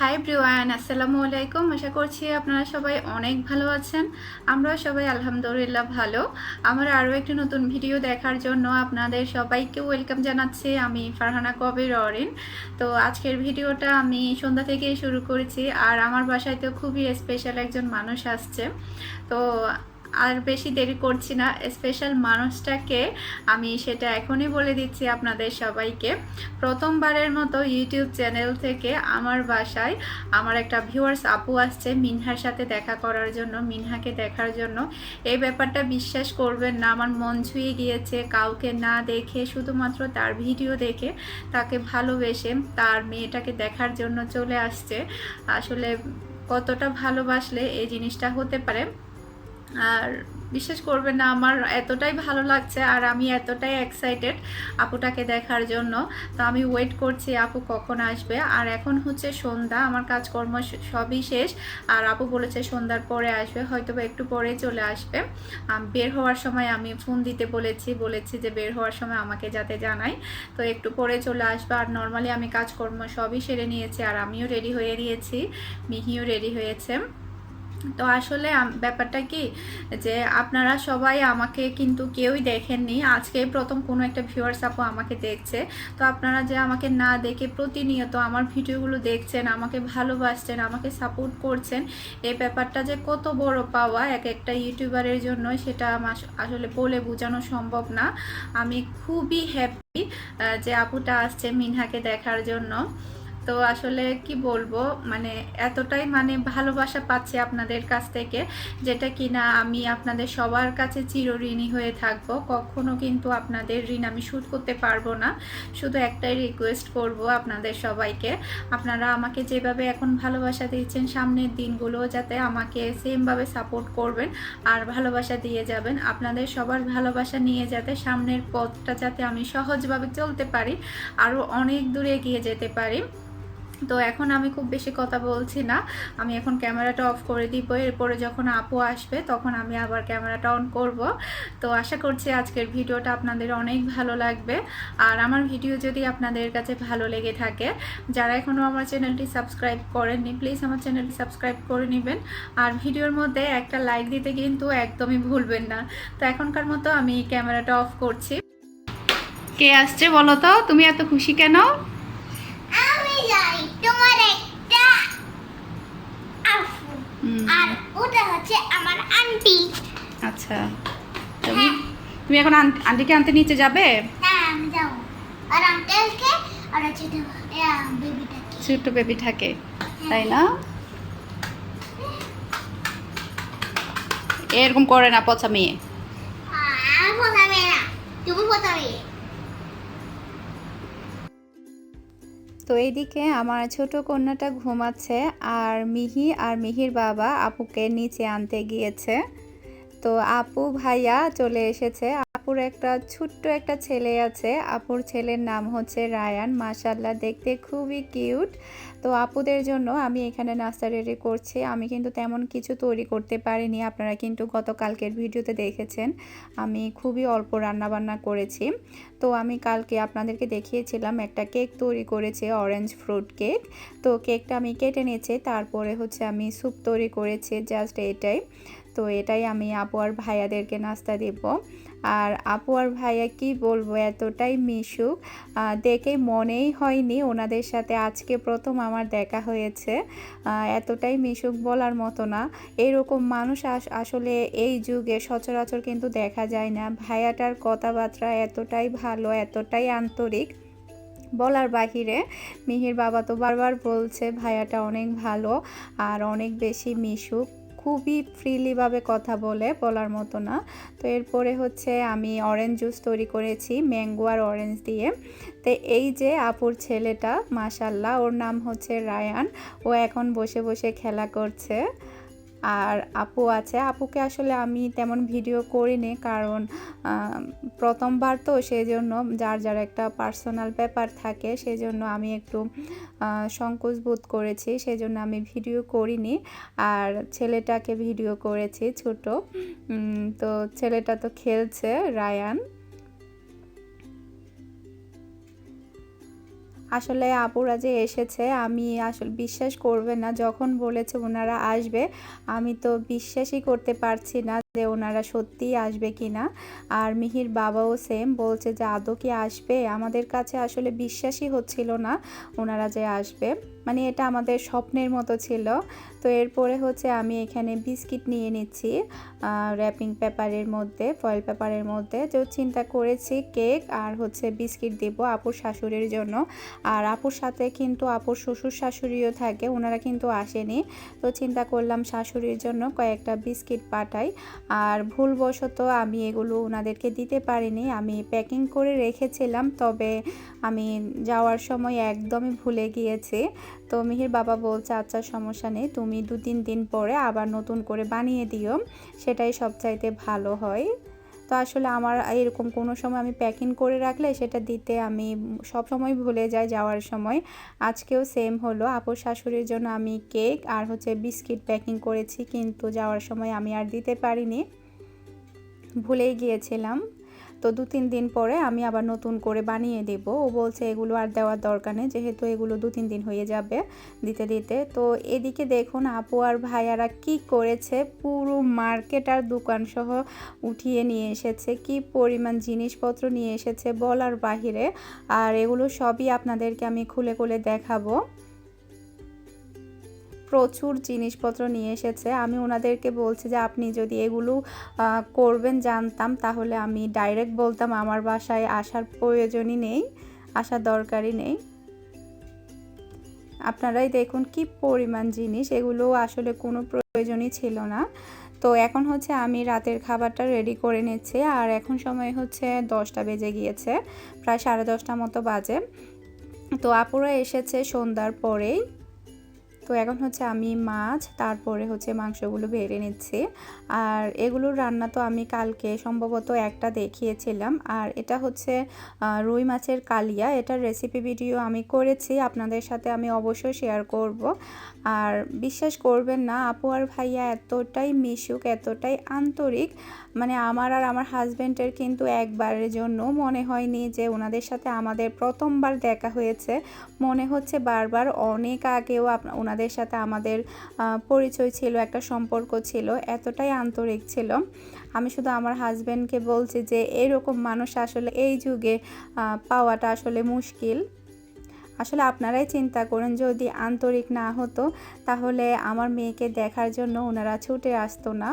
High ব্রিওয়ান আসসালামু আলাইকুম। আশা করছি আপনারা সবাই অনেক ভালো আছেন। আমরাও সবাই আলহামদুলিল্লাহ ভালো। আমার আরও একটি নতুন ভিডিও দেখার জন্য আপনাদের সবাইকে ওয়েলকাম জানাচ্ছি। আমি ফারহানা কবির অরিন। তো আজকের ভিডিওটা আমি সন্ধ্যা থেকেই শুরু করেছি। আর আমার বাসায় তো খুবই স্পেশাল একজন মানুষ আসছে। তো আর বেশি দেরি করছি না স্পেশাল মানুষটাকে আমি সেটা এখনই বলে দিচ্ছি আপনাদের সবাইকে। প্রথমবারের মতো ইউটিউব চ্যানেল থেকে আমার বাসায় আমার একটা ভিউয়ার্স আপু আসছে মিনহার সাথে দেখা করার জন্য, মিনহাকে দেখার জন্য। এই ব্যাপারটা বিশ্বাস করবেন না, আমার মন ছুঁয়ে গিয়েছে কাউকে না দেখে, শুধুমাত্র তার ভিডিও দেখে তাকে ভালোবেসে তার মেয়েটাকে দেখার জন্য চলে আসছে। আসলে কতটা ভালোবাসলে এই জিনিসটা হতে পারে। আর বিশ্বাস করবেন না, আমার এতটাই ভালো লাগছে আর আমি এতটাই এক্সাইটেড আপুটাকে দেখার জন্য। তো আমি ওয়েট করছি আপু কখন আসবে। আর এখন হচ্ছে সন্ধ্যা, আমার কাজকর্ম সবই শেষ। আর আপু বলেছে সন্ধ্যার পরে আসবে হয়তো বা একটু পরে চলে আসবে। বের হওয়ার সময় আমি ফোন দিতে বলেছি বলেছি যে বের হওয়ার সময় আমাকে যাতে জানাই তো একটু পরে চলে আসবে। আর নর্মালি আমি কাজকর্ম সবই সেরে নিয়েছি, আর আমিও রেডি হয়ে নিয়েছি, মিহিও রেডি হয়েছে। তো আসলে ব্যাপারটা কি যে আপনারা সবাই আমাকে কিন্তু কেউই দেখেননি। আজকে প্রথম কোনো একটা ভিউয়ার্স আপু আমাকে দেখছে। তো আপনারা যে আমাকে না দেখে প্রতিনিয়ত আমার ভিডিওগুলো দেখছেন, আমাকে ভালোবাসছেন, আমাকে সাপোর্ট করছেন, এই ব্যাপারটা যে কত বড় পাওয়া এক একটা ইউটিউবারের জন্য সেটা আসলে বলে বোঝানো সম্ভব না। আমি খুবই হ্যাপি যে আপুটা আসছে মিনহাকে দেখার জন্য। তো আসলে কি বলব মানে এতটাই মানে ভালোবাসা পাচ্ছি আপনাদের কাছ থেকে, যেটা কিনা আমি আপনাদের সবার কাছে চিরঋণী হয়ে থাকব। কখনো কিন্তু আপনাদের ঋণ আমি শোধ করতে পারব না। শুধু একটাই রিকোয়েস্ট করব আপনাদের সবাইকে, আপনারা আমাকে যেভাবে এখন ভালোবাসা দিচ্ছেন সামনের দিনগুলো যাতে আমাকে সেমভাবে সাপোর্ট করবেন আর ভালোবাসা দিয়ে যাবেন। আপনাদের সবার ভালোবাসা নিয়ে যাতে সামনের পথটা যাতে আমি সহজভাবে চলতে পারি আরও অনেক দূরে এগিয়ে যেতে পারি। তো এখন আমি খুব বেশি কথা বলছি না। আমি এখন ক্যামেরাটা অফ করে দিব। এরপরে যখন আপু আসবে, তখন আমি আবার ক্যামেরাটা অন করব। তো আশা করছি আজকের ভিডিওটা আপনাদের অনেক ভালো লাগবে। আর আমার ভিডিও যদি আপনাদের কাছে ভালো লেগে থাকে, যারা এখনও আমার চ্যানেলটি সাবস্ক্রাইব করেননি, প্লিজ আমার চ্যানেলটি সাবস্ক্রাইব করে নেবেন। আর ভিডিওর মধ্যে একটা লাইক দিতে কিন্তু একদমই ভুলবেন না। তো এখনকার মতো আমি ক্যামেরাটা অফ করছি। কে আসছে বলো তো? তুমি এত খুশি কেন আমি যাই তোমার একটা আফু হুম, আর ওটা হচ্ছে আমার আন্টি। আচ্ছা। তুমি? তুমি এখন আন্টিকে আনতে নিচে যাবে? হ্যাঁ আমি যাব। আর আঙ্কেলকে আর হচ্ছে বেবিটাকে ছোট্ট বেবি থাকে তাই না? এরকম করে না পচা মেয়ে। আর প্রথমে না। তুমি প্রথমে তো এইদিকে আমার ছোট কন্যাটা ঘুমাচ্ছে আর মিহি আর মিহির বাবা আপুকে নিচে আনতে গিয়েছে। তো আপু ভাইয়া চলে এসেছে। আপুর একটা ছোট্ট একটা ছেলে আছে। আপুর ছেলের নাম হচ্ছে রায়ান। মাসাল্লাহ দেখতে খুবই কিউট। তো আপুদের জন্য আমি এখানে নাস্তা রেডি করছি। আমি কিন্তু তেমন কিছু তৈরি করতে পারিনি। আপনারা কিন্তু গতকালকের ভিডিওতে দেখেছেন, আমি খুবই অল্প রান্না বান্না করেছি। তো আমি কালকে আপনাদেরকে দেখিয়েছিলাম একটা কেক তৈরি করেছি অরেঞ্জ ফ্রুট কেক তো কেকটা আমি কেটে নিয়েছি, তারপরে হচ্ছে আমি স্যুপ তৈরি করেছি জাস্ট এটাই। তো এটাই আমি আপু আর ভাইয়াদেরকে নাস্তা দিব। আর আপু আর ভাইয়া কি বলব, এতটাই মিশুক। দেখে মনেই হয়নি ওনাদের সাথে আজকে প্রথম আমার দেখা হয়েছে। এতটাই মিশুক বলার মতো না। এরকম মানুষ আস- আসলে এই যুগে সচরাচর কিন্তু দেখা যায় না। ভাইয়াটার কথাবার্তা এতটাই ভালো, এতটাই আন্তরিক বলার বাহিরে মিহির বাবা তো বারবার বলছে, ভাইয়াটা অনেক ভালো আর অনেক বেশি মিশুক। খুবই ফ্রিলিভাবে কথা বলে বলার মতো না। তো এরপরে হচ্ছে আমি অরেঞ্জ জুস তৈরি করেছি ম্যাঙ্গো আর অরেঞ্জ দিয়ে। তো এই যে আপুর ছেলেটা মাসাল্লাহ ওর নাম হচ্ছে রায়ান। ও এখন বসে বসে খেলা করছে। আর আপু আছে। আপুকে আসলে আমি তেমন ভিডিও করিনি কারণ প্রথমবার তো সেই জন্য যার যার একটা পার্সোনাল ব্যাপার থাকে সেই জন্য আমি একটু সংকোচ বোধ করেছি সেই জন্য আমি ভিডিও করিনি। আর ছেলেটাকে ভিডিও করেছি ছোট। তো ছেলেটা তো খেলছে রায়ান। আসলে আপুরা যে এসেছে, আমি আসলে বিশ্বাস করবে না। যখন বলেছে ওনারা আসবে, আমি তো বিশ্বাসই করতে পারছি না। যে ওনারা সত্যিই আসবে কি না। আর মিহির বাবাও সেম বলছে যে, আদৌ কি আসবে? আমাদের কাছে আসলে বিশ্বাসই হচ্ছিল না ওনারা যে আসবে। মানে এটা আমাদের স্বপ্নের মতো ছিল। তো এরপরে হচ্ছে আমি এখানে বিস্কিট নিয়ে নিচ্ছি র্যাপিং পেপারের মধ্যে ফয়েল পেপারের মধ্যে। তো চিন্তা করেছি কেক আর হচ্ছে বিস্কিট দেবো আপুর শাশুড়ির জন্য। আর আপুর সাথে কিন্তু আপুর শ্বশুর শাশুড়িও থাকে, ওনারা কিন্তু আসেনি। তো চিন্তা করলাম শাশুড়ির জন্য কয়েকটা বিস্কিট পাঠাই। আর ভুলবশত আমি এগুলো ওনাদেরকে দিতে পারিনি। আমি প্যাকিং করে রেখেছিলাম, তবে আমি যাওয়ার সময় একদমই ভুলে গিয়েছি। তো মিহির বাবা বলছে আচ্ছা সমস্যা নেই, তুমি দু তিন দিন পরে আবার নতুন করে বানিয়ে দিও। সেটাই সবচাইতে ভালো হয়। তো আসলে আমার এরকম কোনো সময় আমি প্যাকিং করে রাখলে সেটা দিতে আমি সব সময় ভুলে যাই যাওয়ার সময়। আজকেও সেম হলো। আপুর শাশুড়ির জন্য আমি কেক আর হচ্ছে বিস্কিট প্যাকিং করেছি, কিন্তু যাওয়ার সময় আমি আর দিতে পারিনি। ভুলেই গিয়েছিলাম। তো দু তিন দিন পরে আমি আবার নতুন করে বানিয়ে দেব। ও বলছে, এগুলো আর দেওয়ার দরকার নেই, যেহেতু এগুলো দু তিন দিন হয়ে যাবে দিতে দিতে। তো এদিকে দেখুন আপু আর ভাইয়ারা কি করেছে, পুরো মার্কেট আর দোকান সহ উঠিয়ে নিয়ে এসেছে। কি পরিমাণ জিনিসপত্র নিয়ে এসেছে বলার বাহিরে। আর এগুলো সবই আপনাদেরকে আমি খুলে খুলে দেখাবো। প্রচুর জিনিসপত্র নিয়ে এসেছে। আমি ওনাদেরকে বলছি যে, আপনি যদি এগুলো করবেন, জানতাম, তাহলে আমি ডাইরেক্ট বলতাম, আমার বাসায় আসার প্রয়োজনই নেই, আসার দরকারই নেই। আপনারাই দেখুন কি পরিমাণ জিনিস, এগুলো আসলে কোনো প্রয়োজনই ছিল না। তো এখন হচ্ছে আমি রাতের খাবারটা রেডি করে নিচ্ছি, আর এখন সময় হচ্ছে দশটা বেজে গিয়েছে, প্রায় সাড়ে দশটা মতো বাজে। তো আপুরা এসেছে সন্ধ্যার পরেই। তো এখন হচ্ছে আমি মাছ, তারপরে হচ্ছে মাংসগুলো ভেড়ে নিচ্ছি। আর এগুলোর রান্না তো আমি কালকে সম্ভবত একটা দেখিয়েছিলাম। আর এটা হচ্ছে রুই মাছের কালিয়া। এটার রেসিপি ভিডিও আমি করেছি, আপনাদের সাথে আমি অবশ্যই শেয়ার করব। আর বিশ্বাস করবেন না, আপু আর ভাইয়া এতটাই মিশুক, এতটাই আন্তরিক। মানে আমার আর আমার হাজব্যান্ডের কিন্তু একবারের জন্য মনে হয়নি যে ওনাদের সাথে আমাদের প্রথমবার দেখা হয়েছে। মনে হচ্ছে বারবার অনেক আগেও আপ- ওনাদের সাথে আমাদের পরিচয় ছিল, একটা সম্পর্ক ছিল, এতটাই আন্তরিক ছিল। আমি শুধু আমার হাজব্যান্ডকে বলছি যে, এরকম মানুষ আসলে এই যুগে পাওয়াটা আসলে মুশকিল। আসলে আপনারাই চিন্তা করেন, যদি আন্তরিক না হতো, তাহলে আমার মেয়েকে দেখার জন্য ওনারা ছুটে আসতো না।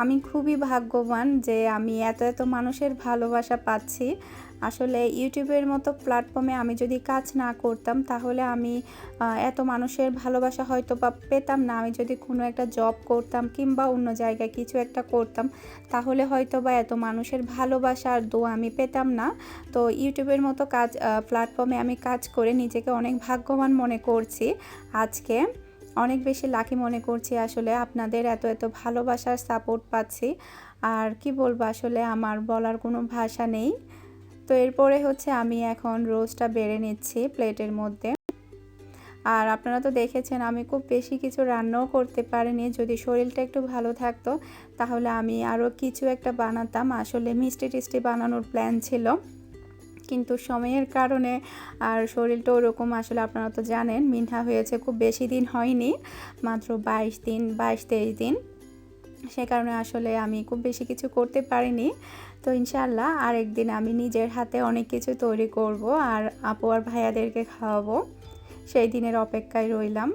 আমি খুবই ভাগ্যবান যে আমি এত এত মানুষের ভালোবাসা পাচ্ছি। আসলে ইউটিউবের মতো প্ল্যাটফর্মে আমি যদি কাজ না করতাম, তাহলে আমি এত মানুষের ভালোবাসা হয়তো বা পেতাম না। আমি যদি কোনো একটা জব করতাম কিংবা অন্য জায়গায় কিছু একটা করতাম, তাহলে হয়তো বা এত মানুষের ভালোবাসা আর দোয়া আমি পেতাম না। তো ইউটিউবের মতো কাজ প্ল্যাটফর্মে আমি কাজ করে নিজেকে অনেক ভাগ্যবান মনে করছি। আজকে অনেক বেশি লাকি মনে করছি আসলে আপনাদের এত এত ভালোবাসার সাপোর্ট পাচ্ছি। আর কি বলব, আসলে আমার বলার কোনো ভাষা নেই। তো এরপরে হচ্ছে আমি এখন রোজটা বেড়ে নিচ্ছি প্লেটের মধ্যে। আর আপনারা তো দেখেছেন আমি খুব বেশি কিছু রান্নাও করতে পারিনি। যদি শরীরটা একটু ভালো থাকতো, তাহলে আমি আরও কিছু একটা বানাতাম। আসলে মিষ্টি টিষ্টি বানানোর প্ল্যান ছিল। কিন্তু সময়ের কারণে আর শরীরটা ওরকম আসলে আপনারা তো জানেন মিঠা হয়েছে, খুব বেশি দিন হয়নি। মাত্র বাইশ দিন, বাইশ তেইশ দিন। সে কারণে আসলে আমি খুব বেশি কিছু করতে পারিনি। তো ইনশাল্লাহ আরেকদিন আমি নিজের হাতে অনেক কিছু তৈরি করব আর আপু আর ভাইয়াদেরকে খাওয়াবো। সেই দিনের অপেক্ষায় রইলাম।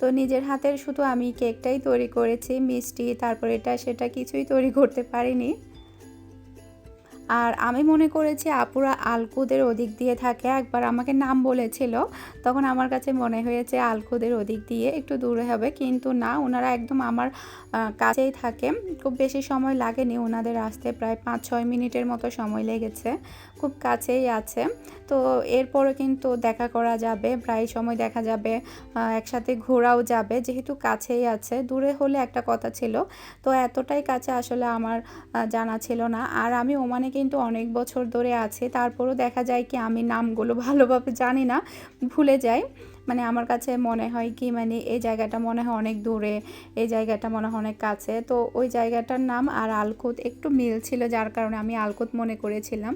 তো নিজের হাতের শুধু আমি কেকটাই তৈরি করেছি, মিষ্টি, তারপর এটা সেটা কিছুই তৈরি করতে পারিনি। আর আমি মনে করেছি আপুরা আলকুদের ওদিক দিয়ে থাকে, একবার আমাকে নাম বলেছিল, তখন আমার কাছে মনে হয়েছে আলকুদের ওদিক দিয়ে একটু দূরে হবে, কিন্তু না, ওনারা একদম আমার কাছেই থাকে, খুব বেশি সময় লাগেনি ওনাদের আসতে, প্রায় পাঁচ, ছয় মিনিটের মতো সময় লেগেছে, খুব কাছেই আছে, তো এরপরে কিন্তু দেখা করা যাবে, প্রায় সময় দেখা যাবে একসাথে ঘোরাও যাবে, যেহেতু কাছেই আছে, দূরে হলে একটা কথা ছিল, তো এতটাই কাছে আসলে আমার জানা ছিল না, আর আমি ওমানে কিন্তু অনেক বছর ধরে আছে, তারপরও দেখা যায় কি আমি নামগুলো ভালোভাবে জানি না, ভুলে যাই। মানে আমার কাছে মনে হয় কি মানে এই জায়গাটা মনে হয় অনেক দূরে, এই জায়গাটা মনে হয় অনেক কাছে। তো ওই জায়গাটার নাম আর আলখুদ একটু মিল ছিল, যার কারণে আমি আলখুদ মনে করেছিলাম।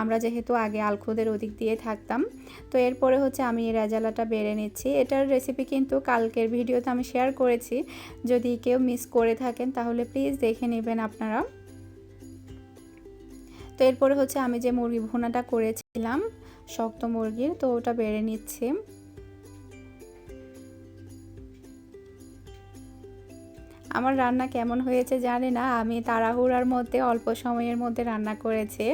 আমরা যেহেতু আগে আলখুদের ওদিক দিয়ে থাকতাম। তো এরপরে হচ্ছে আমি এই রেজালাটা বেড়ে নিচ্ছি। এটার রেসিপি কিন্তু কালকের ভিডিওতে আমি শেয়ার করেছি। যদি কেউ মিস করে থাকেন তাহলে প্লিজ দেখে নেবেন আপনারা। তো এরপরে হচ্ছে আমি যে মুরগি ভুনাটা করেছিলাম, শক্ত মুরগির, তো ওটা বেড়ে নিচ্ছি। আমার রান্না কেমন হয়েছে জানি না, আমি তাড়াহুড়ার মধ্যে, অল্প সময়ের মধ্যে রান্না করেছি।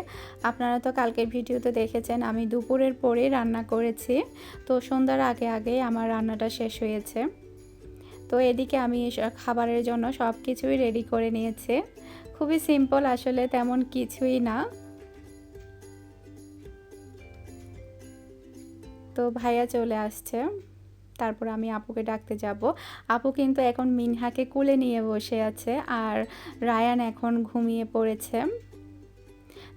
আপনারা তো কালকের ভিডিওতে দেখেছেন, আমি দুপুরের পরে রান্না করেছি। তো সন্ধ্যার আগে আগে আমার রান্নাটা শেষ হয়েছে। তো এদিকে আমি খাবারের জন্য সব কিছুই রেডি করে নিয়েছি। খুবই সিম্পল আসলে তেমন কিছুই না। তো ভাইয়া চলে আসছে, তারপর আমি আপুকে ডাকতে যাব। আপু কিন্তু এখন মিনহাকে কুলে নিয়ে বসে আছে, আর রায়ান এখন ঘুমিয়ে পড়েছে।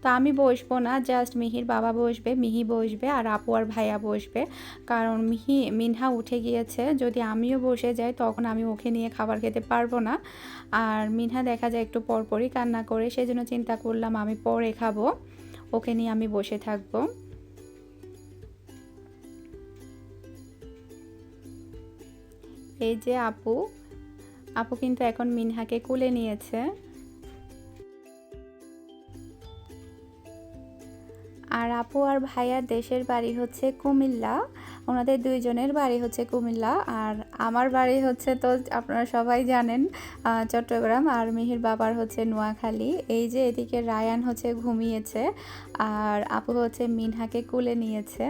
তো আমি বসবো না জাস্ট মিহির বাবা বসবে, মিহি বসবে আর আপু আর ভাইয়া বসবে। কারণ মিহি, মিনহা উঠে গিয়েছে, যদি আমিও বসে যাই তখন আমি ওকে নিয়ে খাবার খেতে পারব না। আর মিনহা দেখা যায় একটু পরপরই কান্না করে, সেজন্য চিন্তা করলাম আমি পরে খাব, ওকে নিয়ে আমি বসে থাকব। এই যে আপু আপু কিন্তু এখন মিনহাকে কুলে নিয়েছে। আর আপু আর ভাইয়ার দেশের বাড়ি হচ্ছে কুমিল্লা। ওনাদের দুইজনের বাড়ি হচ্ছে কুমিল্লা। আর আমার বাড়ি হচ্ছে তো আপনারা সবাই জানেন চট্টগ্রাম আর মিহির বাবার হচ্ছে নোয়াখালী। এই যে এদিকে রায়ান হচ্ছে ঘুমিয়েছে আর আপু হচ্ছে মিনহাকে কুলে নিয়েছে।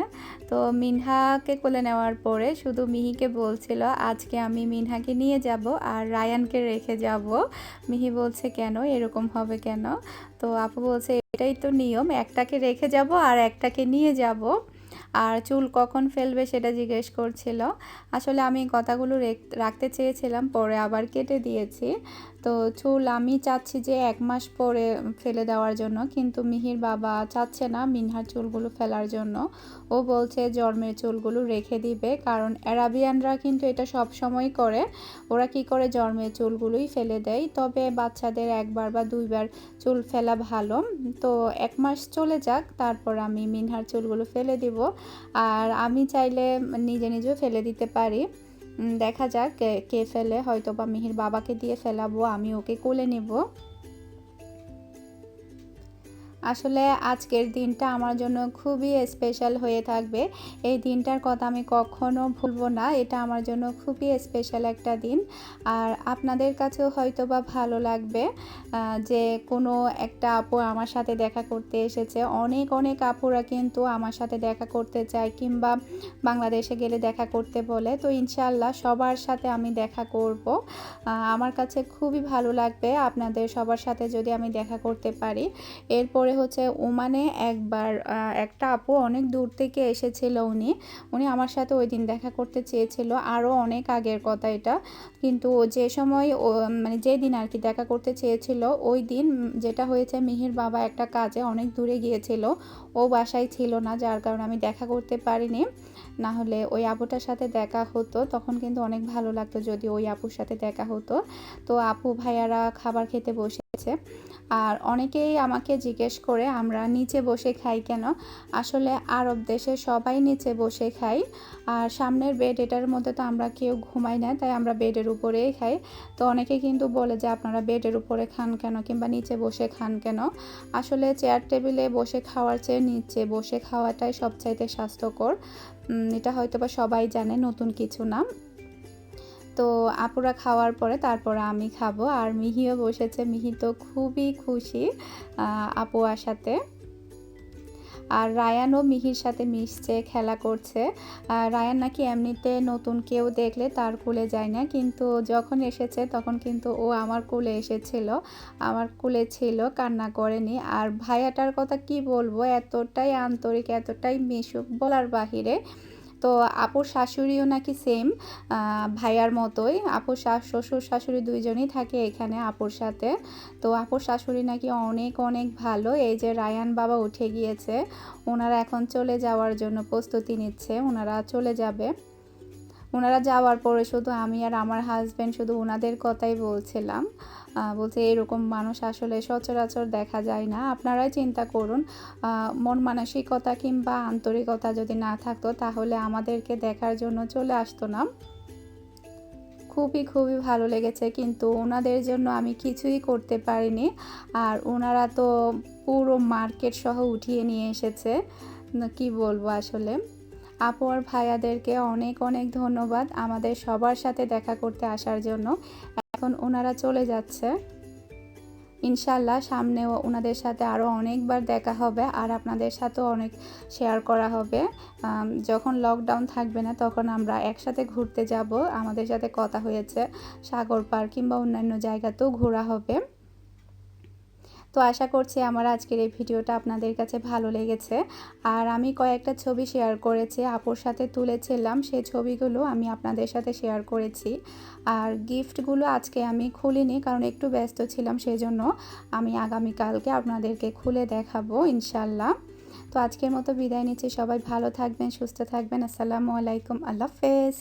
তো মিনহাকে কোলে নেওয়ার পরে শুধু মিহিকে বলছিল, আজকে আমি মিনহাকে নিয়ে যাব আর রায়ানকে রেখে যাব। মিহি বলছে, কেন? এরকম হবে কেন? তো আপু বলছে, এটাই তো নিয়ম, একটাকে রেখে যাব আর একটাকে নিয়ে যাব। আর চুল কখন ফেলবে সেটা জিজ্ঞেস করছিল। আসলে আমি কথাগুলো রেখ- রাখতে চেয়েছিলাম, পরে আবার কেটে দিয়েছি। তো চুল আমি চাচ্ছি যে এক মাস পরে ফেলে দেওয়ার জন্য, কিন্তু মিহির বাবা চাচ্ছে না মিনহার চুলগুলো ফেলার জন্য। ও বলছে জন্মের চুলগুলো রেখে দিবে, কারণ অ্যারাবিয়ানরা কিন্তু এটা সব সময় করে। ওরা কি করে জন্মের চুলগুলোই ফেলে দেয়? তবে বাচ্চাদের একবার বা দুইবার চুল ফেলা ভালো। তো এক মাস চলে যাক, তারপর আমি মিনহার চুলগুলো ফেলে দিব। আর আমি চাইলে নিজে নিজেও ফেলে দিতে পারি। দেখা যাক কে- ফেলে হয়তো বা মিহির বাবাকে দিয়ে ফেলাবো আমি ওকে কোলে নেব। আসলে আজকের দিনটা আমার জন্য খুবই স্পেশাল হয়ে থাকবে। এই দিনটার কথা আমি কখনো ভুলবো না, এটা আমার জন্য খুবই স্পেশাল একটা দিন। আর আপনাদের কাছেও হয়তো বা ভালো লাগবে যে কোনো একটা আপু আমার সাথে দেখা করতে এসেছে। অনেক অনেক আপুরা কিন্তু আমার সাথে দেখা করতে চায় কিংবা বাংলাদেশে গেলে দেখা করতে বলে। তো ইনশাল্লাহ সবার সাথে আমি দেখা করব। আমার কাছে খুবই ভালো লাগবে আপনাদের সবার সাথে যদি আমি দেখা করতে পারি। এরপরে হচ্ছে ওমানে একবার একটা আপু অনেক দূর থেকে এসেছিল উনি। উনি আমার সাথে ওই দিন দেখা করতে চেয়েছিল আরও অনেক আগের কথা এটা। কিন্তু যে সময় মানে যে দিন আর কি দেখা করতে চেয়েছিল, ওই দিন যেটা হয়েছে, মিহির বাবা একটা কাজে অনেক দূরে গিয়েছিল। ও বাসায় ছিল না, যার কারণে আমি দেখা করতে পারিনি। না হলে ওই আপুটার সাথে দেখা হতো, তখন কিন্তু অনেক ভালো লাগতো যদি ওই আপুর সাথে দেখা হতো। তো আপু ভাইয়ারা খাবার খেতে বসেছে আর অনেকেই আমাকে জিজ্ঞেস করে, আমরা নিচে বসে খাই কেন? আসলে আরব দেশে সবাই নিচে বসে খাই আর সামনের বেড এটার মধ্যে তো আমরা কেউ ঘুমাই না, তাই আমরা বেডের উপরেই খাই। তো অনেকে কিন্তু বলে যে, আপনারা বেডের উপরে খান কেন কিংবা নিচে বসে খান কেন? আসলে চেয়ার টেবিলে বসে খাওয়ার চেয়ে নিচে বসে খাওয়াটাই সবচাইতে স্বাস্থ্যকর। এটা হয়তো বা সবাই জানে, নতুন কিছু না। তো আপুরা খাওয়ার পরে তারপর আমি খাব। আর মিহিও বসেছে। মিহি তো খুবই খুশি আপু আসাতে আর রায়ানও মিহির সাথে মিশছে, খেলা করছে। আর রায়ান নাকি এমনিতে নতুন কেউ দেখলে তার কুলে যায় না। কিন্তু যখন এসেছে তখন কিন্তু ও আমার কুলে এসেছিল। আমার কুলে ছিল, কান্না করেনি। আর ভাইয়াটার কথা কি বলব? এতটাই আন্তরিক, এতটাই মিশুক বলার বাহিরে। তো আপুর শাশুড়িও নাকি সেম ভাইয়ার মতোই। আপুর শ্বশুর শাশুড়ি দুইজনই থাকে এখানে আপুর সাথে। তো আপুর শাশুড়ি নাকি অনেক অনেক ভালো। এই যে রায়ান বাবা উঠে গিয়েছে, ওনারা এখন চলে যাওয়ার জন্য প্রস্তুতি নিচ্ছে, ওনারা চলে যাবে। ওনারা যাওয়ার পরে শুধু আমি আর আমার হাজব্যান্ড শুধু ওনাদের কথাই বলছিলাম। বলছে এরকম মানুষ আসলে সচরাচর দেখা যায় না। আপনারাই চিন্তা করুন মন মানসিকতা কিংবা আন্তরিকতা যদি না থাকতো তাহলে আমাদেরকে দেখার জন্য চলে আসতো না। খুবই খুবই ভালো লেগেছে, কিন্তু ওনাদের জন্য আমি কিছুই করতে পারিনি। আর ওনারা তো পুরো মার্কেট সহ উঠিয়ে নিয়ে এসেছে। কি বলব আসলে? আপু আর ভাইয়াদেরকে অনেক অনেক ধন্যবাদ আমাদের সবার সাথে দেখা করতে আসার জন্য। এখন ওনারা চলে যাচ্ছে। ইনশাল্লাহ সামনেও ওনাদের সাথে আরও অনেকবার দেখা হবে আর আপনাদের সাথেও অনেক শেয়ার করা হবে। যখন লকডাউন থাকবে না তখন আমরা একসাথে ঘুরতে যাব। আমাদের সাথে কথা হয়েছে সাগর পার্ক কিংবা অন্যান্য জায়গাতেও ঘোরা হবে। তো আশা করছি আমার আজকের এই ভিডিওটা আপনাদের কাছে ভালো লেগেছে। আর আমি কয়েকটা ছবি শেয়ার করেছি, আপুর সাথে তুলেছিলাম, সেই ছবিগুলো আমি আপনাদের সাথে শেয়ার করেছি। আর গিফটগুলো আজকে আমি খুলিনি, কারণ একটু ব্যস্ত ছিলাম, সেজন্য আমি আগামীকালকে আপনাদেরকে খুলে দেখাবো ইনশাল্লাহ তো আজকের মতো বিদায় নিচ্ছি, সবাই ভালো থাকবেন, সুস্থ থাকবেন, আসসালামু আলাইকুম, আল্লাহ হাফেজ।